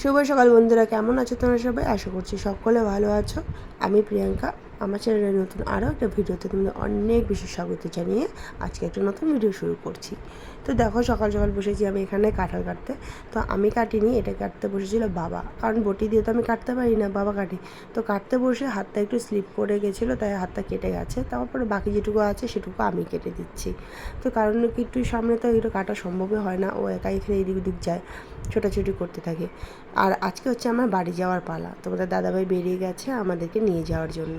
শুভ সকাল বন্ধুরা, কেমন আছো তোমরা সবাই? আশা করছি সকলে ভালো আছো। আমি প্রিয়াঙ্কা, আমার চ্যানেলে নতুন আরও একটা ভিডিওতে তোমাদের অনেক বেশি স্বাগত জানিয়ে আজকে একটা নতুন ভিডিও শুরু করছি। তো দেখো সকাল সকাল বসেছি আমি এখানে কাঁঠাল কাটতে। তো আমি কাটিনি, এটা কাটতে বসেছিল বাবা। কারণ বটি দিয়ে তো আমি কাটতে পারি না, বাবা কাটি। তো কাটতে বসে হাতটা একটু স্লিপ করে গেছিল, তাই হাতটা কেটে গেছে। তারপরে বাকি যেটুকু আছে সেটুকু আমি কেটে দিচ্ছি। তো কারণ কি একটু সামনে তো এগুলো কাটা সম্ভবই হয় না, ও একাই এখানে এদিক ওদিক যায়, ছোটাছুটি করতে থাকে। আর আজকে হচ্ছে আমার বাড়ি যাওয়ার পালা, তোমাদের দাদাভাই বেরিয়ে গেছে আমাদেরকে নিয়ে যাওয়ার জন্য।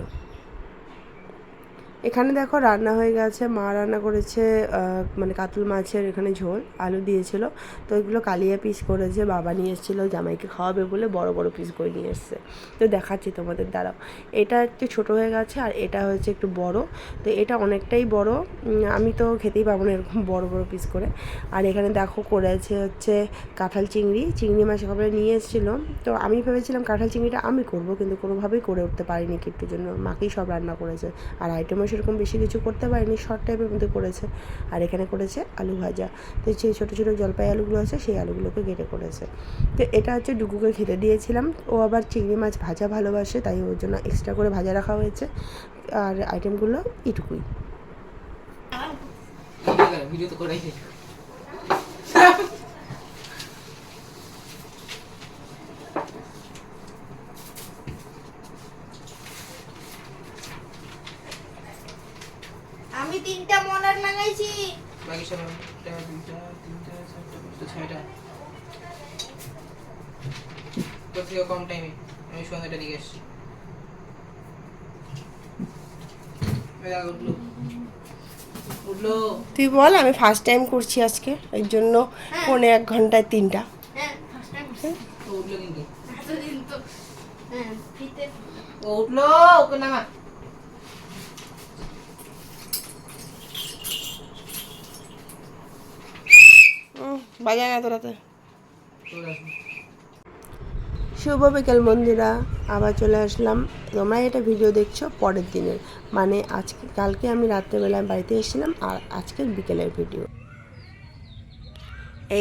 এখানে দেখো রান্না হয়ে গেছে। মা রান্না করেছে মানে কাতল মাছের এখানে ঝোল, আলু দিয়েছিল। তো এগুলো কালিয়া পিস করেছে, বাবা নিয়ে এসেছিল, জামাইকে খাওয়াবে বলে বড় বড় পিস করে নিয়ে এসছে। তো দেখাচ্ছি তোমাদের দ্বারাও এটা একটু ছোট হয়ে গেছে আর এটা হয়েছে একটু বড়। তো এটা অনেকটাই বড়। আমি তো খেতেই পাবো না এরকম বড় বড় পিস করে। আর এখানে দেখো করেছে হচ্ছে কাঁঠাল চিংড়ি। চিংড়ি মাছ সকালে নিয়ে এসেছিল। তো আমি ভেবেছিলাম কাঁঠাল চিংড়িটা আমি করব, কিন্তু কোনোভাবেই করে উঠতে পারিনি কিট্টুর জন্য। মাকেই সব রান্না করেছে। আর আইটেমও সেরকম বেশি কিছু করতে পারিনি শর্ট টাইপের মধ্যে করেছে। আর এখানে করেছে আলু ভাজা। তো সেই ছোটো ছোটো জলপাই আলুগুলো আছে, সেই আলুগুলোকে কেটে করেছে। তো এটা হচ্ছে ডুকুকে খেতে দিয়েছিলাম। ও আবার চিংড়ি মাছ ভাজা ভালোবাসে, তাই ওর জন্য এক্সট্রা করে ভাজা রাখা হয়েছে। আর আইটেমগুলো এটুকুই। ভিডিও তো করাই আমি মলার লাগাইছি বাকি সব একটা দুইটা তিনটা চারটা পাঁচটা ছয়টা তোর থেকে কম টাইমে আমি সন্ধ্যাটা দিকে এসছি এই উঠল। তুই বল আমি ফার্স্ট টাইম করছি আজকে এর জন্য পৌনে এক ঘন্টায় তিনটা। হ্যাঁ ফার্স্ট টাইম উঠল কিন্তু এতদিন তো হ্যাঁ ফিতে ও উঠল ওকে নামা বাজায় না চলে শুভ বিকেল বন্ধুরা আবার চলে আসলাম। তোমরা এটা ভিডিও দেখছ পরের দিনের। মানে আজকে কালকে আমি রাত্রেবেলায় বাড়িতে এসেছিলাম আর আজকের বিকেলের ভিডিও।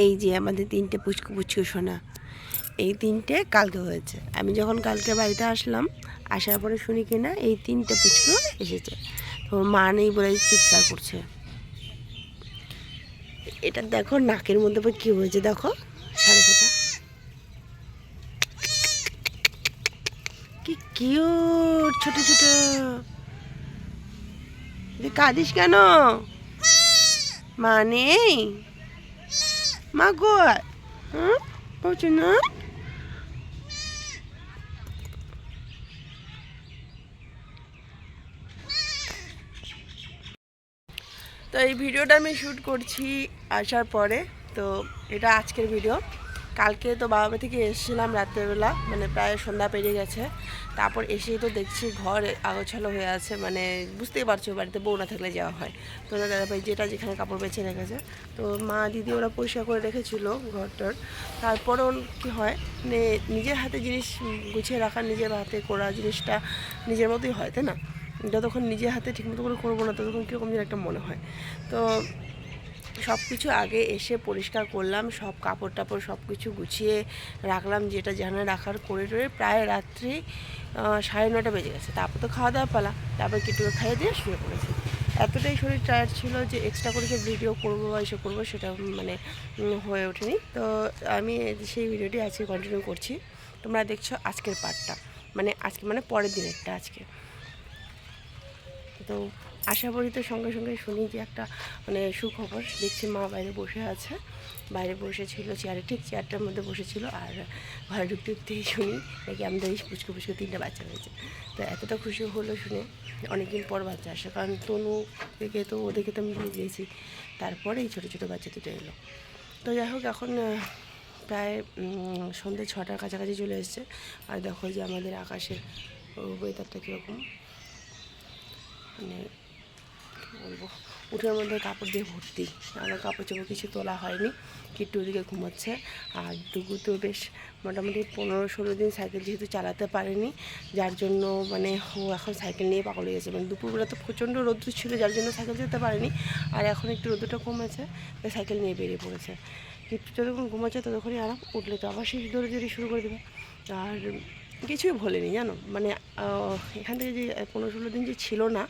এই যে আমাদের তিনটে পুচকু পুচকু শোনা এই তিনটে কালকে হয়েছে। আমি যখন কালকে বাড়িতে আসলাম আসার পরে শুনি কিনা এই তিনটে পুচকু এসেছে। তো মা নেই বলে চিৎকার করছে। এটা দেখো, নাকের মধ্যে কী হয়েছে দেখো? সাড়ে কি কিউট ছোট ছোট। কাঁদিস কেন? মা নেই? মা গো হ্যাঁ পৌঁছ না। তো এই ভিডিওটা আমি শ্যুট করছি আসার পরে। তো এটা আজকের ভিডিও কালকে তো বাবা থেকে এসেছিলাম রাত্রেবেলা মানে প্রায় সন্ধ্যা পেরিয়ে গেছে। তারপর এসেই তো দেখছি ঘর আগোছালো হয়ে আছে মানে বুঝতেই পারছ বাড়িতে বউ না থাকলে যাওয়া হয়। তো ওরা দাদাভাই যেটা যেখানে কাপড় বেছে রেখেছে। তো মা দিদি ওরা পরিষ্কার করে রেখেছিল ঘরটার। তারপরেও কী হয় মানে নিজের হাতে জিনিস গুছিয়ে রাখা, নিজের হাতে করা জিনিসটা নিজের মতোই হয়, তাই না? যতক্ষণ নিজের হাতে ঠিকমতো করে করব না, ততক্ষণ কীরকম যেন একটা মনে হয়। তো সব কিছু আগে এসে পরিষ্কার করলাম, সব কাপড় টাপড় সব কিছু গুছিয়ে রাখলাম, যেটা যেখানে রাখার করে টরে প্রায় রাত্রি সাড়ে নটা বেজে গেছে। তারপর তো খাওয়া দাওয়া পালা, তারপর কিটুকে খাইয়ে দিয়ে শুয়ে পড়েছি। এতটাই শরীর টায়ার্ড ছিল যে এক্সট্রা করে যে ভিডিও করব বা এসে করব সেটা মানে হয়ে ওঠেনি। তো আমি সেই ভিডিওটি আজকে কন্টিনিউ করছি। তোমরা দেখছ আজকের পার্টটা মানে আজকে মানে পরের দিনেরটা আজকে। তো আশা করি তো সঙ্গে সঙ্গে শুনি যে একটা মানে সুখবর, দেখছি মা বাইরে বসে আছে। বাইরে বসে ছিল চেয়ারে ঠিক চেয়ারটার মধ্যে বসেছিল আর ঘরে ঢুকতে ঢুকতেই শুনি নাকি আমাদের এই পুচকু পুচকু তিনটা বাচ্চা হয়েছে তো এতটা খুশি হলো শুনে, অনেকদিন পর বাচ্চা আসে, কারণ তনু থেকে তো, ওদেরকে তো আমি দিয়ে দিয়েছি তারপরে এই ছোটো ছোটো বাচ্চা দুটো এলো। তো যাই হোক, এখন প্রায় সন্ধ্যে ছটার কাছাকাছি চলে এসছে। আর দেখো যে আমাদের আকাশের ওয়েদারটা কীরকম। মানে বলব উঠোর মধ্যে কাপড় দিয়ে ভর্তি। আমার কাপড় চোপড় কিছু তোলা হয়নি, কিট্টু ওদিকে ঘুমাচ্ছে। আর ডুগু তো বেশ মোটামুটি পনেরো ষোলো দিন সাইকেল যেহেতু চালাতে পারেনি, যার জন্য মানে ও এখন সাইকেল নিয়ে পাগল হয়ে গেছে। মানে দুপুরবেলা তো প্রচণ্ড রোদ্দুর ছিল, যার জন্য সাইকেল যেতে পারেনি। আর এখন একটু রোদ্দুরটা কমেছে, তাই সাইকেল নিয়ে বেরিয়ে পড়েছে। কিন্তু যতক্ষণ ঘুমাচ্ছে ততক্ষণই আরাম, উঠলে তো আবার সেই দৌড়ে দৌড়ি শুরু করে দেবে। আর কিছুই ভোলেনি জানো? মানে এখান থেকে যে পনেরো ষোলো দিন যে ছিল না,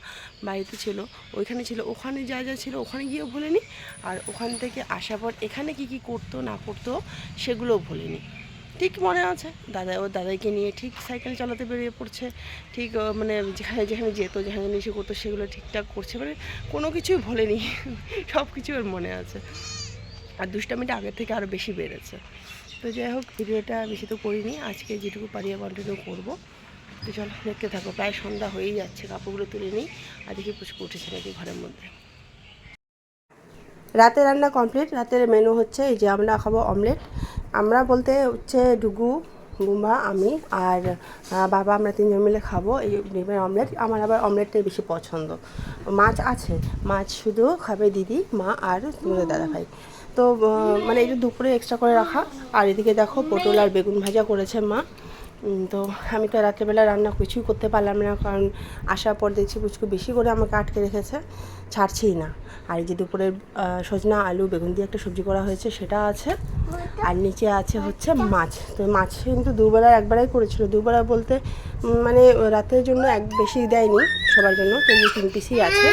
বাড়িতে ছিল, ওইখানে ছিল, ওখানে যা যা ছিল, ওখানে গিয়েও ভোলেনি আর ওখান থেকে আসার পর এখানে কি কি করতো, না করতো, সেগুলোও ভোলেনি ঠিক মনে আছে, দাদা, ও দাদাইকে নিয়ে ঠিক সাইকেল চালাতে বেরিয়ে পড়ছে, ঠিক মানে যেখানে যেখানে যেত, যেখানে এসে করতো, সেগুলো ঠিকঠাক করছে মানে কোনো কিছুই ভোলেনি সব কিছু ওর মনে আছে। আর দুষ্টামিটা আগের থেকে আরও বেশি বেড়েছে। তো যাই হোক, ভিডিওটা বেশি তো করিনি। আজকে যেটুকু পারিয়ে কন্টিনিউ করব। তো চলো, দেখতে থাকো। প্রায় সন্ধ্যা হয়েই যাচ্ছে, কাপড়গুলো তুলে নিই, আর দেখি পুচকু উঠেছে নাকি ঘরের মধ্যে। রাতে রান্না কমপ্লিট রাতের মেনু হচ্ছে এই যে আমরা খাব অমলেট আমরা বলতে হচ্ছে ডুগু বুম্বা আমি আর বাবা আমরা তিনজন মিলে খাব এই ডিমের অমলেট আমার আবার অমলেটটাই বেশি পছন্দ। মাছ আছে। মাছ শুধু খাবে দিদি, মা আর দাদা ভাই তো মানে এটা দুপুরে এক্সট্রা করে রাখা। আর এদিকে দেখো পটল আর বেগুন ভাজা করেছে মা। তো আমি তো রাত্রেবেলা রান্না কিছুই করতে পারলাম না কারণ আসার পর দেখছি পুচকু বেশি করে আমাকে আটকে রেখেছে ছাড়ছেই না। আর এই যে দুপুরের আহ, সজনা আলু বেগুন দিয়ে একটা সবজি করা হয়েছে সেটা আছে। আর নিচে আছে হচ্ছে মাছ। তো মাছ কিন্তু দুবেলা একবারাই করেছিল। দুবেলা বলতে মানে রাতের জন্য এক বেশি দেয়নি সবার জন্য তো এই তিন পিসই আছে।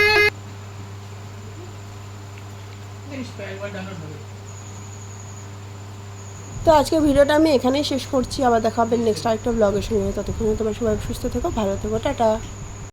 তো আজকে ভিডিওটা আমি এখানেই শেষ করছি। আবার দেখাবেন নেক্সট আরেকটা ব্লগের সঙ্গে। ততক্ষণে তোমার সবাই সুস্থ থেকো, ভালো থেকো, টাটা।